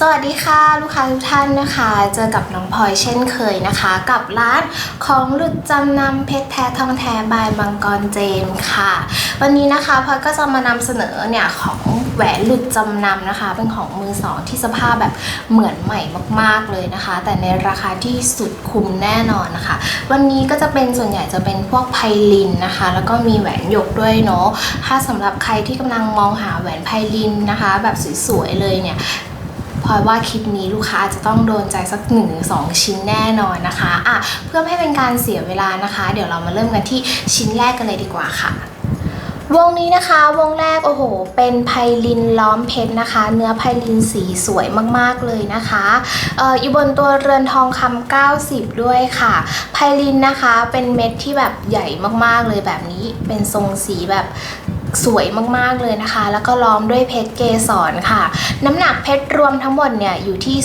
สวัสดีค่ะ ลูกค้าทุกท่านนะคะ เจอกับน้องพลอยเช่นเคยนะคะ กับร้านของหลุดจำนำเพชรแท้ทองแท้บายมังกรเจมค่ะ วันนี้นะคะพลอยก็จะมานำเสนอเนี่ยของแหวนหลุดจำนำนะคะ เป็นของมือสองที่สภาพแบบเหมือนใหม่มากๆเลยนะคะ แต่ในราคาที่สุดคุ้มแน่นอนนะคะ วันนี้ก็จะเป็นส่วนใหญ่จะเป็นพวกไพลินนะคะ แล้วก็มีแหวนหยกด้วยเนาะถ้าสำหรับใครที่กำลังมองหาแหวนไพลินนะคะ แบบสวยๆเลยเนี่ย พลอยว่าคลิปนี้ลูกค้าจะต้องโดนใจสัก1นสองชิ้นแน่นอนนะคะอะเพื่อไม่ให้เป็นการเสียเวลานะคะ เดี๋ยวเรามาเริ่มกันที่ชิ้นแรกกันเลยดีกว่าค่ะวงนี้นะคะวงแรกโอ้โห เป็นไพลินล้อมเพชรนะคะ เนื้อไพลินสีสวยมากๆเลยนะคะเอออยู่บนตัวเรือนทองคำ90 ด้วยค่ะไพลินนะคะเป็นเม็ดที่แบบใหญ่มากๆเลยแบบนี้เป็นทรงสีแบบ สวยมากๆเลยนะคะ แล้วก็ล้อมด้วยเพชรเกสรค่ะ น้ำหนักเพชรรวมทั้งหมดเนี่ยอยู่ที่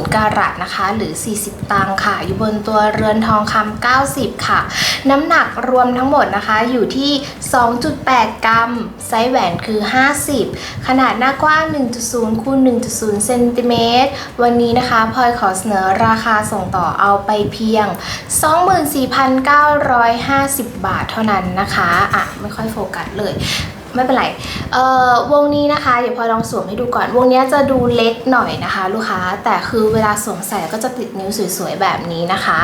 0.40 กรัตนะคะ หรือ 40 ตังค์ค่ะ อยู่บนตัวเรือนทองคำ90 ค่ะ น้ำหนักรวมทั้งหมดนะคะอยู่ที่ 2.8 กรัม ไซส์แหวนคือ 50 ขนาดหน้ากว้าง 1.0คูณ1.0 เซนติเมตร วันนี้นะคะพลอยขอเสนอราคาส่งต่อเอาไปเพียง 24,950 บาทเท่านั้นนะคะ อะ ไม่ค่อยโฟกัสเลย ไม่เป็นไรเอ่อวงนี้นะคะ เดี๋ยวพอลองสวมให้ดูก่อน วงนี้จะดูเล็กหน่อยนะคะ ลูกค้า แต่คือเวลาสวมใส่ก็จะติดนิ้วสวยๆแบบนี้นะคะ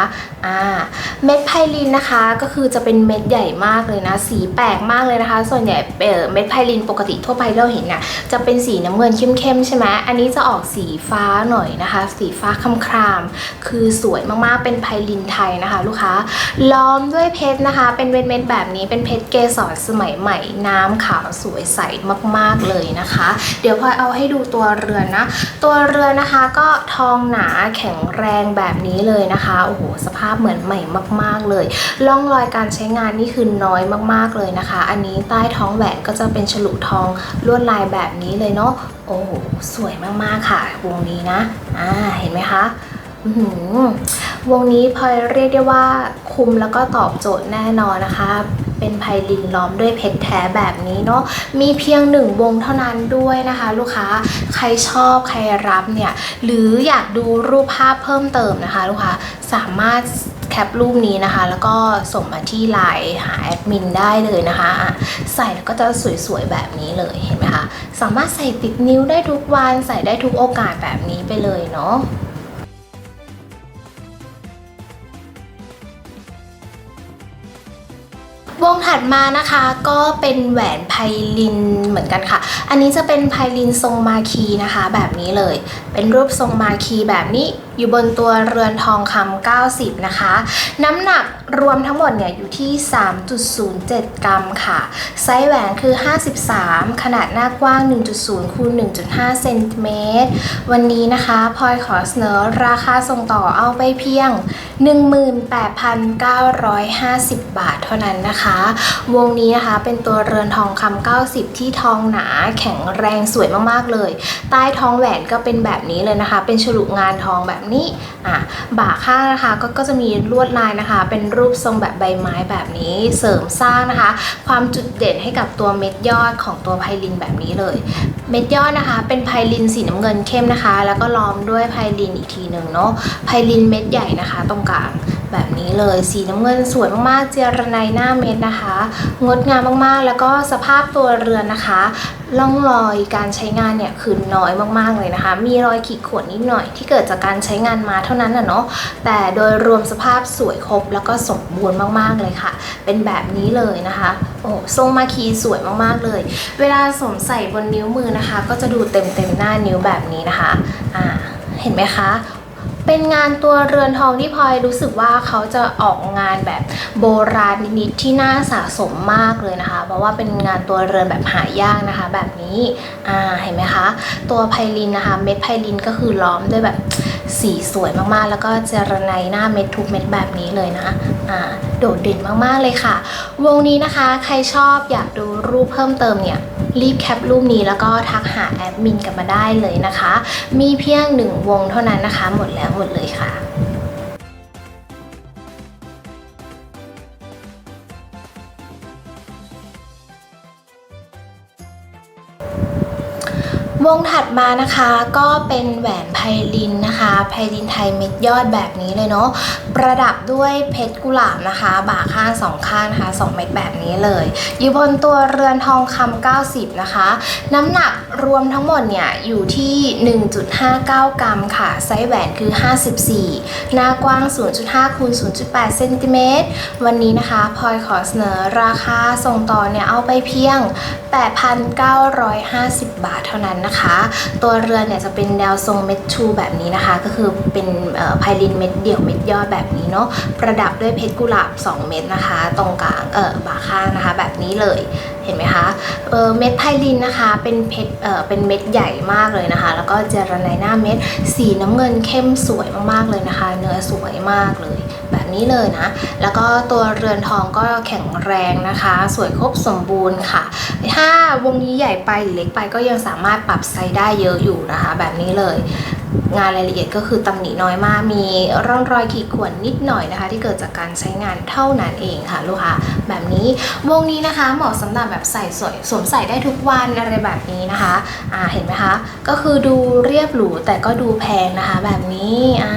อ่า เม็ดไพลินนะคะ ก็คือจะเป็นเม็ดใหญ่มากเลยนะ สีแปลกมากเลยนะคะ ส่วนใหญ่เอ่อเม็ดไพลินปกติทั่วไปที่เราเห็นน่ะ จะเป็นสีน้ำเงินเข้มๆใช่ไหมอันนี้จะออกสีฟ้าหน่อยนะคะ สีฟ้าครามๆ คือสวยมากๆ เป็นไพลินไทยนะคะ ลูกค้า ล้อมด้วยเพชรนะคะ เป็นเม็ดๆแบบนี้ เป็นเพชรเกสรสมัยใหม่น้ำขาวสวยใสมากๆเลยนะคะ เดี๋ยวพลอยเอาให้ดูตัวเรือนนะ ตัวเรือนนะคะก็ทองหนาแข็งแรงแบบนี้เลยนะคะโอ้โหสภาพเหมือนใหม่มาก ๆเลยร่องรอยการใช้งานนี่คือน้อยมากๆเลยนะคะ อันนี้ใต้ท้องแหวนก็จะเป็นฉลุทองลวดลายแบบนี้เลยเนาะโอ้โหสวยมากๆค่ะวงนี้นะอ่าเห็นไหมคะอื้อหือ วงนี้พลอยเรียกได้ว่าคุมแล้วก็ตอบโจทย์แน่นอนนะคะ เป็นไพลินล้อมด้วยเพชรแท้แบบนี้เนาะมีเพียงหนึ่งวงเท่านั้นด้วยนะคะ ลูกค้าใครชอบใครรับเนี่ยหรืออยากดูรูปภาพเพิ่มเติมนะคะ ลูกค้าสามารถแคปรูปนี้นะคะ แล้วก็ส่งมาที่ไลน์หาแอดมินได้เลยนะคะอะใส่แล้วก็จะสวยๆแบบนี้เลยเห็นไหมคะสามารถใส่ติดนิ้วได้ทุกวันใส่ได้ทุกโอกาสแบบนี้ไปเลยเนาะ วงถัดมานะคะก็เป็นแหวนไพลินเหมือนกันค่ะ อันนี้จะเป็นไพลินทรงมาคีนะคะ แบบนี้เลย เป็นรูปทรงมาคีแบบนี้ อยู่บนตัวเรือนทองคำ90 นะคะ น้ำหนักรวมทั้งหมดเนี่ยอยู่ที่ 3.07 กรัมค่ะ ไซส์แหวนคือ 53 ขนาดหน้ากว้าง 1.0คูณ1.5 เซนติเมตร วันนี้นะคะพลอยขอเสนอราคาส่งต่อเอาไปเพียง 18,950 บาทเท่านั้นนะคะ วงนี้นะคะเป็นตัวเรือนทองคำ90 ที่ทองหนาแข็งแรงสวยมากๆเลย ใต้ท้องแหวนก็เป็นแบบนี้เลยนะคะ เป็นฉลุงานทองแบบนี้อะบ่าข้างนะคะก็ก็จะมีลวดลายนะคะ เป็นรูปทรงแบบใบไม้แบบนี้เสริมสร้างนะคะ ความจุดเด่นให้กับตัวเม็ดยอดของตัวไพลินแบบนี้เลย เม็ดยอดนะคะ เป็นไพลินสีน้ำเงินเข้มนะคะ แล้วก็ล้อมด้วยไพลินอีกทีหนึ่งเนาะไพลินเม็ดใหญ่นะคะ ตรงกลาง แบบนี้เลย สีน้ำเงินสวยมากๆ เจรไนหน้าเม็ดนะคะ งดงามมากๆ แล้วก็สภาพตัวเรือนนะคะร่องรอยการใช้งานเนี่ยคือน้อยมากๆเลยนะคะ มีรอยขีดข่วนนิดหน่อยที่เกิดจากการใช้งานมาเท่านั้นนะเนาะแต่โดยรวมสภาพสวยครบแล้วก็สมบูรณ์มากๆเลยค่ะ เป็นแบบนี้เลยนะคะโอ้ทรงมาคีสวยมากๆเลย เวลาสวมใส่บนนิ้วมือนะคะ ก็จะดูเต็มเต็มๆหน้านิ้วแบบนี้นะคะอ่าเห็นไหมคะ เป็นงานตัวเรือนทองที่พลอยรู้สึกว่าเขาจะออกงานแบบโบราณนิดที่น่าสะสมมากเลยนะคะ เพราะว่าเป็นงานตัวเรือนแบบหายากนะคะ แบบนี้อ่าเห็นไหมคะ ตัวไพลินนะคะ เม็ดไพลินก็คือล้อมด้วยแบบสีสวยมากๆ แล้วก็เจรไนหน้าเม็ดทุกเม็ดแบบนี้เลยนะอ่าโดดเด่นมากๆเลยค่ะ วงนี้นะคะใครชอบอยากดูรูปเพิ่มเติมเนี่ย รีบแคปรูปนี้แล้วก็ทักหาแอดมินกันมาได้เลยนะคะ มีเพียงหนึ่งวงเท่านั้นนะคะ หมดแล้วหมดเลยค่ะ วงถัดมานะคะก็เป็นแหวนไพลินนะคะไพลินไทยเม็ดยอดแบบนี้เลยเนาะประดับด้วยเพชรกุหลาบนะคะ บ่าข้างสองข้างนะคะสองเม็ดแบบนี้เลย อยู่บนตัวเรือนทองคำ90 นะคะ น้ำหนักรวมทั้งหมดเนี่ยอยู่ที่ 1.59 กรัมค่ะ ไซส์แหวนคือ 54 หน้ากว้าง 0.5คูณ0.8เซนติเมตรวันนี้นะคะพลอยขอเสนอราคาส่งต่อเนี่ยเอาไปเพียง 8,950 บาทเท่านั้นนะคะ ตัวเรือนเนี่ยจะเป็นแนวทรงเม็ดชูแบบนี้นะคะ ก็คือเป็นไพลินเม็ดเดี่ยวเม็ดยอดแบบนี้เนาะประดับด้วยเพชรกุหลาบ 2 เม็ดนะคะ ตรงกลางเออบ่าข้างนะคะ แบบนี้เลยเห็นไหมคะเเม็ดไพลินนะคะเป็นเพชรเออเป็นเม็ดใหญ่มากเลยนะคะ แล้วก็เจรไนหน้าเม็ดสีน้ำเงินเข้มสวยมากๆเลยนะคะ เนื้อสวยมากเลย แบบนี้เลยนะ แล้วก็ตัวเรือนทองก็แข็งแรงนะคะ สวยครบสมบูรณ์ค่ะ ถ้าวงนี้ใหญ่ไปหรือเล็กไปก็ยังสามารถปรับไซส์ได้เยอะอยู่นะคะ แบบนี้เลย งานรายละเอียดก็คือตำหนิน้อยมาก มีร่องรอยขีดข่วนนิดหน่อยนะคะ ที่เกิดจากการใช้งานเท่านั้นเองค่ะลูกค้าแบบนี้วงนี้นะคะเหมาะสำหรับแบบใส่สวยสวมใส่ได้ทุกวันอะไรแบบนี้นะคะอ่าเห็นไหมคะก็คือดูเรียบหรูแต่ก็ดูแพงนะคะ แบบนี้อ่า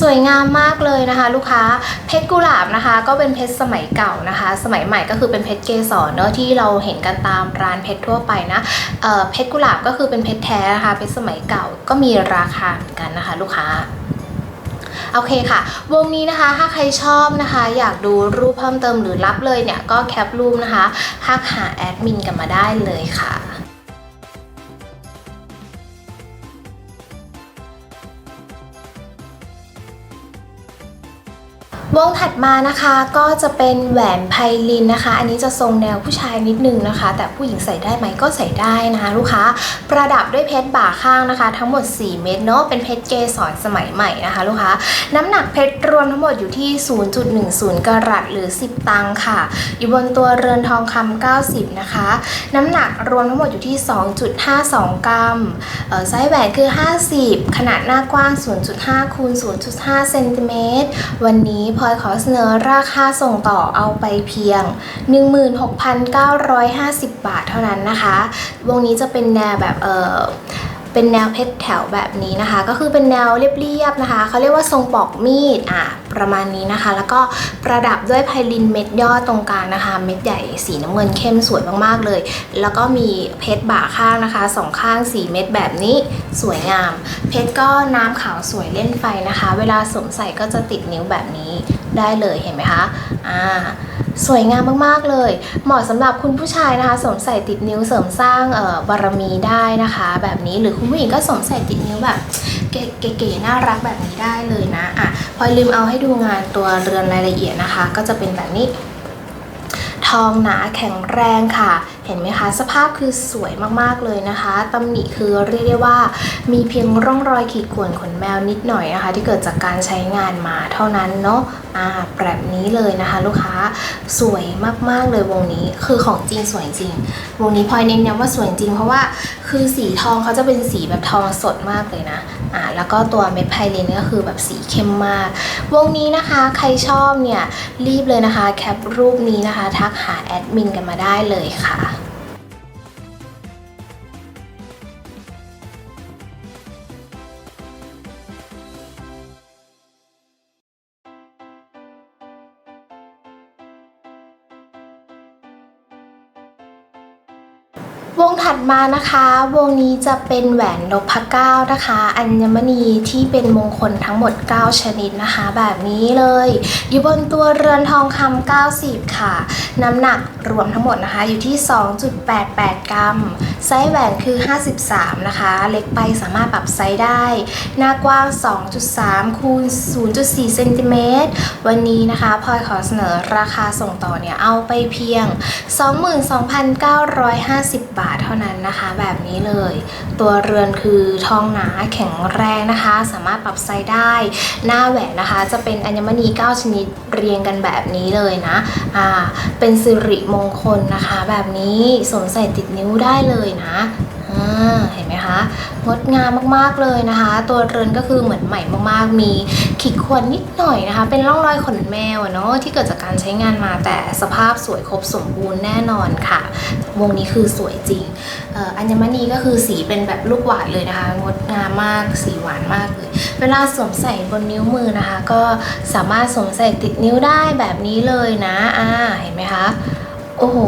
สวยงามมากเลยนะคะ ลูกค้าเพชรกุหลาบนะคะ ก็เป็นเพชรสมัยเก่านะคะ สมัยใหม่ก็คือเป็นเพชรเกสรเนอะที่เราเห็นกันตามร้านเพชรทั่วไปนะเอ่อเพชรกุหลาบก็คือเป็นเพชรแท้นะคะเพชรสมัยเก่าก็มีรราคาเหมือนกันนะคะลูกค้าโอเคค่ะ วงนี้นะคะถ้าใครชอบนะคะ อยากดูรูปเพิ่มเติมหรือรับเลยเนี่ยก็แคปรูปนะคะทักหาแอดมินกันมาได้เลยค่ะ วงถัดมานะคะก็จะเป็นแหวนไพลินนะคะ อันนี้จะทรงแนวผู้ชายนิดนึงนะคะ แต่ผู้หญิงใส่ได้ไหมก็ใส่ได้นะคะ ลูกค้าประดับด้วยเพชรบ่าข้างนะคะ ทั้งหมด 4 เม็ดเนาะเป็นเพชรเกสรสมัยใหม่นะคะ ลูกค้าน้ำหนักเพชรรวมทั้งหมดอยู่ที่ 0.10 กรัตหรือ 10 ตังค์ค่ะ อยู่บนตัวเรือนทองคำ90 นะคะ น้ำหนักรวมทั้งหมดอยู่ที่ 2.52 กรัมไซส์แหวนคือ 50 ขนาดหน้ากว้าง 0.5คูณ0.5เซนติเมตรวันนี้พลอยขอเสนอราคาส่งต่อเอาไปเพียง 16,950 บาทเท่านั้นนะคะ วงนี้จะเป็นแนวแบบเออ เป็นแนวเพชรแถวแบบนี้นะคะ ก็คือเป็นแนวเรียบๆนะคะเขาเรียกว่าทรงปอกมีดอะประมาณนี้นะคะ แล้วก็ประดับด้วยไพลินเม็ดยอดตรงกลางนะคะ เม็ดใหญ่สีน้ำเงินเข้มสวยมากๆเลย แล้วก็มีเพชรบ่าข้างนะคะสองข้าง4เม็ดแบบนี้สวยงาม เพชรก็น้ำขาวสวยเล่นไฟนะคะ เวลาสวมใส่ก็จะติดนิ้วแบบนี้ได้เลยเห็นไหมคะอ่า สวยงามมากๆเลย เหมาะสำหรับคุณผู้ชายนะคะสวมใส่ติดนิ้วเสริมสร้างบารมีได้นะคะ แบบนี้หรือคุณผู้หญิงก็สวมใส่ติดนิ้วแบบเก๋ๆน่ารักแบบนี้ได้เลยนะอะพอยลืมเอาให้ดูงานตัวเรือนรายละเอียดนะคะ ก็จะเป็นแบบนี้ ทองหนาแข็งแรงค่ะเห็นไหมคะ สภาพคือสวยมากๆเลยนะคะตำหนิคือเรียกได้ว่ามีเพียงร่องรอยขีดข่วนขนแมวนิดหน่อยนะคะ ที่เกิดจากการใช้งานมาเท่านั้นเนาะ อ่าแบบนี้เลยนะคะลูกค้าสวยมากๆเลยวงนี้คือของจริงสวยจริง วงนี้พลอยเน้นย้ำว่าสวยจริง เพราะว่าคือสีทองเขาจะเป็นสีแบบทองสดมากเลยนะอ่าแล้วก็ตัวเม็ดไพลินก็คือแบบสีเข้มมาก วงนี้นะคะใครชอบเนี่ยรีบเลยนะคะแคปรูปนี้นะคะ ทักหาแอดมินกันมาได้เลยค่ะ ถัดมานะคะ วงนี้จะเป็นแหวนนพเก้านะคะ อัญมณีที่เป็นมงคลทั้งหมด 9 ชนิดนะคะ แบบนี้เลย อยู่บนตัวเรือนทองคำ90 ค่ะ น้ำหนักรวมทั้งหมดนะคะ อยู่ที่ 2.88 กรัม ไซส์แหวนคือ 53 นะคะ เล็กไปสามารถปรับไซส์ได้ หน้ากว้าง 2.3 คูณ 0.4 เซนติเมตร วันนี้นะคะพลอยขอเสนอราคาส่งต่อเนี่ยเอาไปเพียง 22,950 บาทเท่านั้นนะคะ แบบนี้เลย ตัวเรือนคือทองหนาแข็งแรงนะคะ สามารถปรับไซส์ได้ หน้าแหวนนะคะจะเป็นอัญมณี 9 ชนิดเรียงกันแบบนี้เลยนะ อ่า เป็นสิริมงคลนะคะ แบบนี้สวมใส่ติดนิ้วได้เลยนะเห็นไหมคะงดงามมากๆเลยนะคะ ตัวเรือนก็คือเหมือนใหม่มากๆ มีขีดข่วนนิดหน่อยนะคะ เป็นร่องรอยขนแมวเนาะที่เกิดจากการใช้งานมาแต่สภาพสวยครบสมบูรณ์แน่นอนค่ะ วงนี้คือสวยจริงอ,อัญมณีก็คือสีเป็นแบบลูกหวานเลยนะคะ งดงามมากสีหวานมากเลย เวลาสวมใส่บนนิ้วมือนะคะ ก็สามารถสวมใส่ติดนิ้วได้แบบนี้เลยนะอ่าเห็นไหมคะ โอ้โห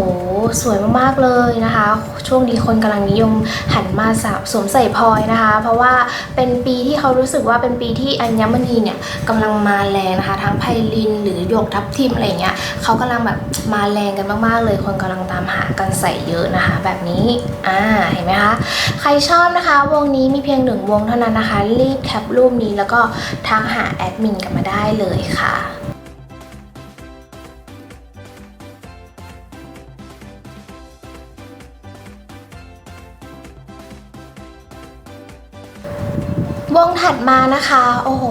สวยมากๆเลยนะคะ ช่วงนี้คนกำลังนิยมหันมาสวมใส่พลอยนะคะ เพราะว่าเป็นปีที่เขารู้สึกว่าเป็นปีที่อัญมณีเนี่ยกำลังมาแรงนะคะ ทั้งไพลินหรือหยกทับทิมอะไรเงี้ยเขากำลังแบบมาแรงกันมากๆเลย คนกำลังตามหากันใส่เยอะนะคะ แบบนี้อ่าเห็นไหมคะใครชอบนะคะ วงนี้มีเพียงหนึ่งวงเท่านั้นนะคะ รีบแคปรูปนี้แล้วก็ทักหาแอดมินกันมาได้เลยค่ะ ถัดมานะคะ โอ้โห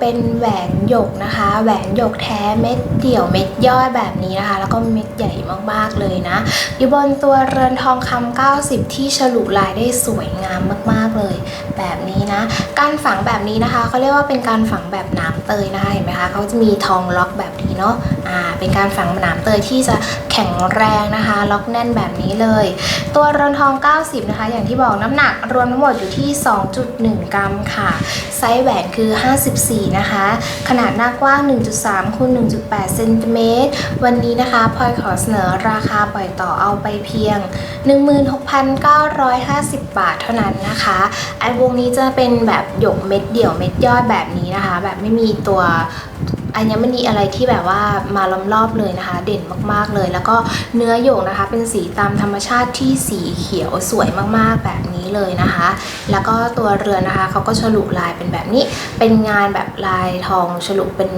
เป็นแหวนหยกนะคะ แหวนหยกแท้เม็ดเดี่ยวเม็ดย่อยแบบนี้นะคะ แล้วก็เม็ดใหญ่มากๆเลยนะ อยู่บนตัวเรือนทองคำ90 ที่ฉลุลายได้สวยงามมากๆเลย แบบนี้นะ การฝังแบบนี้นะคะเขาเรียกว่าเป็นการฝังแบบหนาเตยนะคะเห็นไหมคะเขาจะมีทองล็อกแบบนี้ เนาะอ่าเป็นการฝังหนามเตยที่จะแข็งแรงนะคะ ล็อกแน่นแบบนี้เลย ตัวเรือนทอง 90 นะคะ อย่างที่บอกน้ำหนักรวมทั้งหมดอยู่ที่ 2.1 กรัมค่ะ ไซส์แหวนคือ 54 นะคะ ขนาดหน้ากว้าง 1.3คูณ1.8เซนติเมตรวันนี้นะคะพลอยขอเสนอราคาปล่อยต่อเอาไปเพียง 16,950 บาทเท่านั้นนะคะไอวงนี้จะเป็นแบบหยกเม็ดเดี่ยวเม็ดยอดแบบนี้นะคะ แบบไม่มีตัว อัญมณีอะไรที่แบบว่ามาล้อมรอบเลยนะคะ เด่นมากๆเลย แล้วก็เนื้อหยกนะคะ เป็นสีตามธรรมชาติที่สีเขียวสวยมากๆแบบนี้เลยนะคะ แล้วก็ตัวเรือนนะคะเขาก็ฉลุลายเป็นแบบนี้ เป็นงานแบบลายทองฉลุเป็น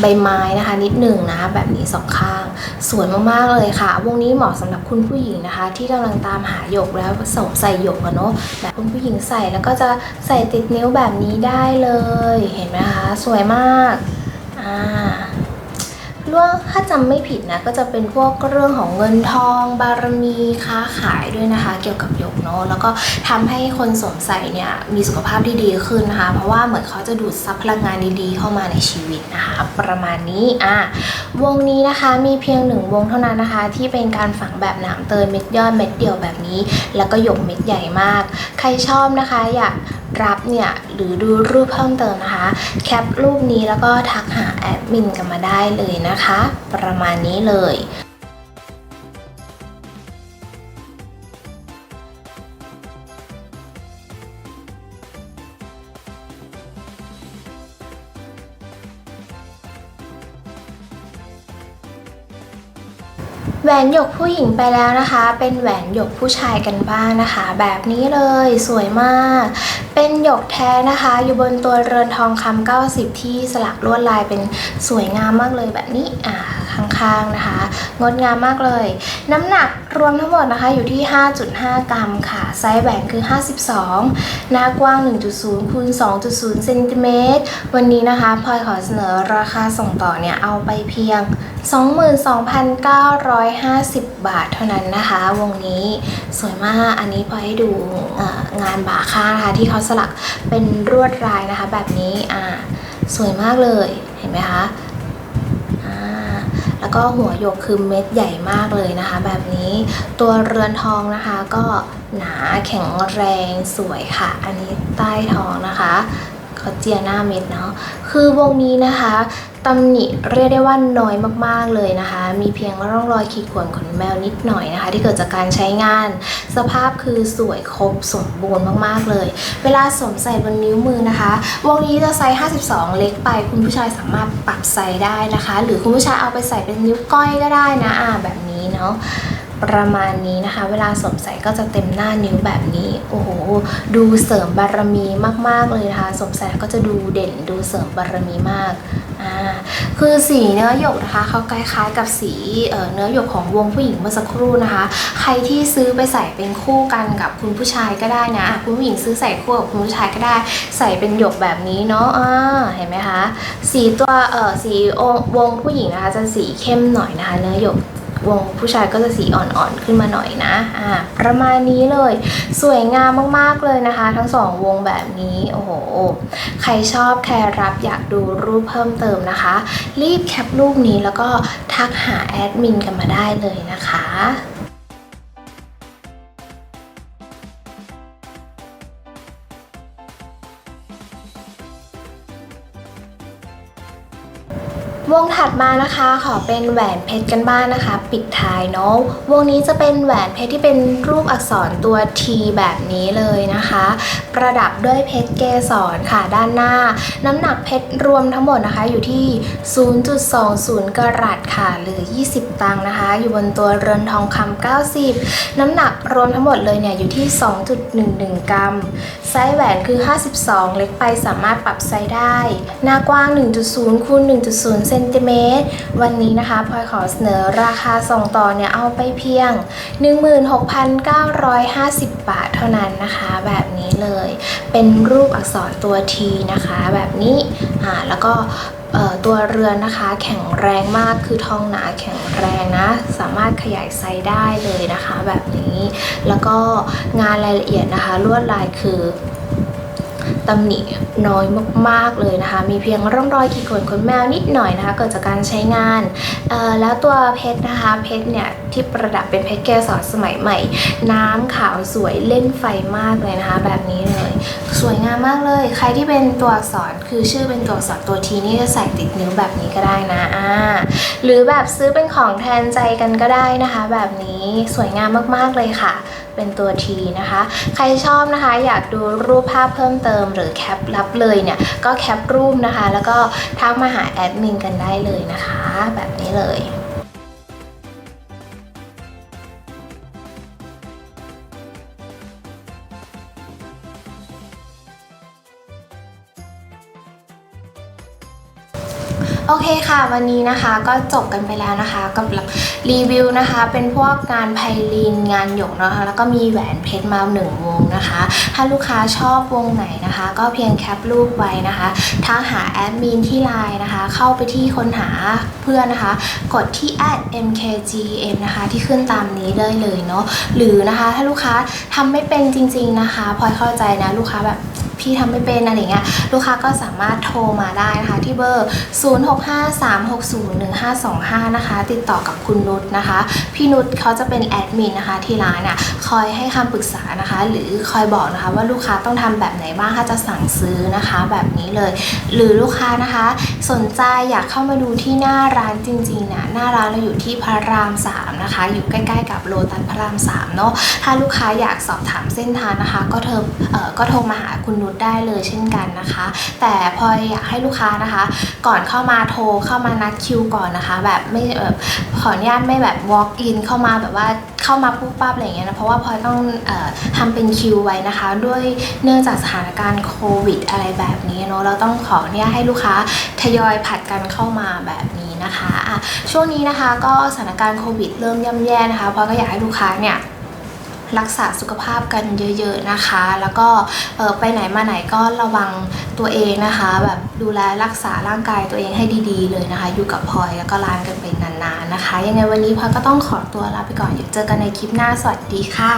ใบไม้นะคะ นิดหนึ่งนะแบบนี้สองข้าง สวยมากๆเลยค่ะ วงนี้เหมาะสำหรับคุณผู้หญิงนะคะ ที่กำลังตามหาหยกแล้วสวมใส่หยกอะเนาะแบบคุณผู้หญิงใส่แล้วก็จะใส่ติดนิ้วแบบนี้ได้เลย เห็นไหมคะ สวยมาก อ่าเรื่องถ้าจำไม่ผิดนะก็จะเป็นพวกเรื่องของเงินทอง บารมีค้าขายด้วยนะคะ เกี่ยวกับหยกเนาะแล้วก็ทำให้คนสวมใส่เนี่ยมีสุขภาพที่ดีขึ้นนะคะ เพราะว่าเหมือนเขาจะดูดซับพลังงานดีๆเข้ามาในชีวิตนะคะ ประมาณนี้อะวงนี้นะคะมีเพียงหนึ่งวงเท่านั้นนะคะ ที่เป็นการฝังแบบหนามเตยเม็ดยอดเม็ดเดียวแบบนี้ แล้วก็หยกเม็ดใหญ่มาก ใครชอบนะคะอยาก รับเนี่ยหรือดูรูปเพิ่มเติมนะคะ แคปรูปนี้แล้วก็ทักหาแอดมินกันมาได้เลยนะคะ ประมาณนี้เลย แหวนหยกผู้หญิงไปแล้วนะคะ เป็นแหวนหยกผู้ชายกันบ้างนะคะ แบบนี้เลยสวยมาก เป็นหยกแท้นะคะ อยู่บนตัวเรือนทองคำ90 ที่สลักลวดลายเป็นสวยงามมากเลยแบบนี้อ่า ข้างนะคะ งดงามมากเลย น้ำหนักรวมทั้งหมดนะคะอยู่ที่ 5.5 กรัมค่ะ ไซส์แหวนคือ 52 หน้ากว้าง 1.0คูณ2.0เซนติเมตรวันนี้นะคะพลอยขอเสนอราคาส่งต่อเนี่ยเอาไปเพียง 22,950 บาทเท่านั้นนะคะ วงนี้สวยมากอันนี้พลอยให้ดูงานบ่าข้างนะคะที่เขาสลักเป็นรวดลายนะคะ แบบนี้อ่าสวยมากเลยเห็นไหมคะ ก็หัวหยกคือเม็ดใหญ่มากเลยนะคะ แบบนี้ตัวเรือนทองนะคะก็หนาแข็งแรงสวยค่ะ อันนี้ใต้ท้องนะคะเขาเจียหน้าเม็ดเนาะคือวงนี้นะคะ ตำหนิเรียกได้ว่าน้อยมากๆเลยนะคะ มีเพียงร่องรอยขีดข่วนขนแมวนิดหน่อยนะคะ ที่เกิดจากการใช้งาน สภาพคือสวยครบสมบูรณ์มากๆเลย เวลาสวมใส่บนนิ้วมือนะคะ วงนี้จะไซส์52 เล็กไป คุณผู้ชายสามารถปรับไซส์ได้นะคะ หรือคุณผู้ชายเอาไปใส่เป็นนิ้วก้อยก็ได้นะอ่าแบบนี้เนาะ ประมาณนี้นะคะ เวลาสวมใส่ก็จะเต็มหน้านิ้วแบบนี้ โอ้โห ดูเสริมบารมีมาก ๆ เลยนะคะสวมใส่ก็จะดูเด่นดูเสริมบารมีมากคือสีเนื้อหยกนะคะเขาคล้ายๆกับสีเเนื้อหยกของวงผู้หญิงเมื่อสักครู่นะคะ ใครที่ซื้อไปใส่เป็นคู่กันกับคุณผู้ชายก็ได้นะคุณผู้หญิงซื้อใส่คู่กับคุณผู้ชายก็ได้ ใส่เป็นหยกแบบนี้เนาะเห็นไหมคะสีตัวสีวงผู้หญิงนะคะจะสีเข้มหน่อยนะคะ เนื้อหยก วง ผู้ชายก็จะสีอ่อนๆขึ้นมาหน่อยนะอ่าประมาณนี้เลย สวยงามมากๆเลยนะคะ ทั้งสองวงแบบนี้โอ้โหใครชอบแครรับอยากดูรูปเพิ่มเติมนะคะ รีบแคปรูปนี้แล้วก็ทักหาแอดมินกันมาได้เลยนะคะ วงถัดมานะคะขอเป็นแหวนเพชรกันบ้างนะคะ ปิดท้ายเนาะวงนี้จะเป็นแหวนเพชรที่เป็นรูปอักษรตัว T แบบนี้เลยนะคะ ประดับด้วยเพชรเกสรค่ะด้านหน้า น้ำหนักเพชรรวมทั้งหมดนะคะอยู่ที่ 0.20 กรัตค่ะ หรือ 20 ตังค์นะคะ อยู่บนตัวเรือนทองคำ90 น้ำหนักรวมทั้งหมดเลยเนี่ยอยู่ที่ 2.11 กรัม ไซส์แหวนคือ 52 เล็กไปสามารถปรับไซส์ได้ หน้ากว้าง 1.0คูณ1.0เซซนติเมตรวันนี้นะคะพลอยขอเสนอราคาส่งต่อเนี่ยเอาไปเพียง 16,950 บาทเท่านั้นนะคะ แบบนี้เลย เป็นรูปอักษรตัว T นะคะ แบบนี้อ่าแล้วก็ตัวเรือนนะคะแข็งแรงมากคือทองหนาแข็งแรงนะ สามารถขยายไซส์ได้เลยนะคะ แบบนี้ แล้วก็งานรายละเอียดนะคะลวดลายคือ ตำหนิน้อยมากๆเลยนะคะ มีเพียงร่องรอยขีดข่วนขนแมวนิดหน่อยนะคะ เกิดจากการใช้งาน แล้วตัวเพชรนะคะเพชรเนี่ยที่ประดับเป็นเพชรแกสรสมัยใหม่ น้ำขาวสวยเล่นไฟมากเลยนะคะ แบบนี้เลย สวยงามมากเลย ใครที่เป็นตัวอักษรคือชื่อเป็นตัวอักษรตัวทีนี่จะใส่ติดนิ้วแบบนี้ก็ได้นะอ่าหรือแบบซื้อเป็นของแทนใจกันก็ได้นะคะ แบบนี้สวยงามมากๆเลยค่ะ เป็นตัว T นะคะ ใครชอบนะคะ อยากดูรูปภาพเพิ่มเติมหรือแคปรับเลยเนี่ยก็แคปรูปนะคะ แล้วก็ทักมาหาแอดมินกันได้เลยนะคะ แบบนี้เลย โอเคค่ะ วันนี้นะคะก็จบกันไปแล้วนะคะกับรีวิวนะคะ เป็นพวกงานไพลินงานหยกนะคะแล้วก็มีแหวนเพชรมาหนึ่งวงนะคะ ถ้าลูกค้าชอบวงไหนนะคะ ก็เพียงแคปรูปไว้นะคะทักหาแอดมินที่ไลน์นะคะ เข้าไปที่ค้นหาเพื่อนนะคะ กดที่ @mkgm นะคะ ที่ขึ้นตามนี้ได้เลยเนาะหรือนะคะถ้าลูกค้าทำไม่เป็นจริง ๆนะคะพลอยเข้าใจนะลูกค้าแบบ พี่ทำไม่เป็นอะไรเงี้ยลูกค้าก็สามารถโทรมาได้นะคะที่เบอร์ 0653601525 นะคะ ติดต่อกับคุณนุชนะคะ พี่นุชเขาจะเป็นแอดมินนะคะที่ร้านอะคอยให้คำปรึกษานะคะ หรือคอยบอกนะคะว่าลูกค้าต้องทำแบบไหนบ้างถ้าจะสั่งซื้อนะคะ แบบนี้เลย หรือลูกค้านะคะ สนใจอยากเข้ามาดูที่หน้าร้านจริงๆนะหน้าร้านเราอยู่ที่พระราม3นะคะ อยู่ใกล้ๆกับโลตัสพระราม3เนาะถ้าลูกค้าอยากสอบถามเส้นทางนะคะ ก็เธอเออก็โทรมาหาคุณนุชได้เลยเช่นกันนะคะ แต่พลอยอยากให้ลูกค้านะคะ ก่อนเข้ามาโทรเข้ามานัดคิวก่อนนะคะ แบบไม่แบบขออนุญาตไม่แบบ walk in เข้ามาแบบว่าเข้ามาปุ๊บปั๊บอะไรอย่างเงี้ยนะเพราะว่าพลอยต้องออทำเป็นคิวไว้นะคะ ด้วยเนื่องจากสถานการณ์โควิด อะไรแบบนี้เนาะเราต้องขออนุญาตให้ลูกค้าทยอยผัดกันเข้ามาแบบนี้นะคะะช่วงนี้นะคะก็สถานการณ์โควิด เริ่มย่ำแย่นะคะพลอยก็อยากให้ลูกค้าเนี่ย รักษาสุขภาพกันเยอะ ๆนะคะ แล้วก็ไปไหนมาไหนก็ระวังตัวเองนะคะ แบบดูแลรักษาร่างกายตัวเองให้ดีๆ เลยนะคะ อยู่กับพลอยแล้วก็ร้านกันไปนานๆนะคะ ยังไงวันนี้พลอยก็ต้องขอตัวลาไปก่อนเดี๋ยวเจอกันในคลิปหน้าสวัสดีค่ะ